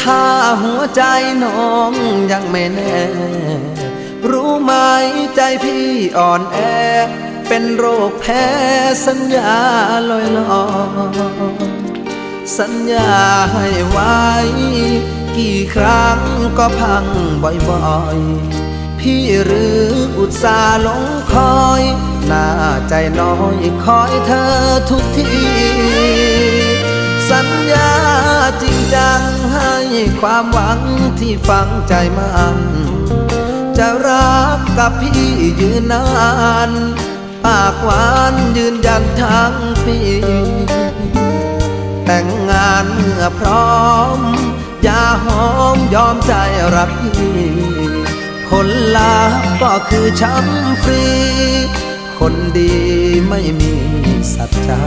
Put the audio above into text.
ถ้าหัวใจน้องยังไม่แน่ รู้ไหมใจพี่อ่อนแอ เป็นโรคแพ้สัญญาลอยลอยสัญญาให้ไว้ กี่ครั้งก็พังบ่อยๆ พี่หรืออุตส่าห์ลงคอยหน้าใจน้อยคอยเธอทุกที สัญญา จังให้ความหวังที่ฝังใจมันจะรักกับพี่ยืนนาน ปากหวานยืนยันทั้งปีแต่งงานเมื่อพร้อม อย่าหอมยอมใจรักพี่ผลลัพธ์ก็คือช้ำฟรี คนดีไม่มีสัจจา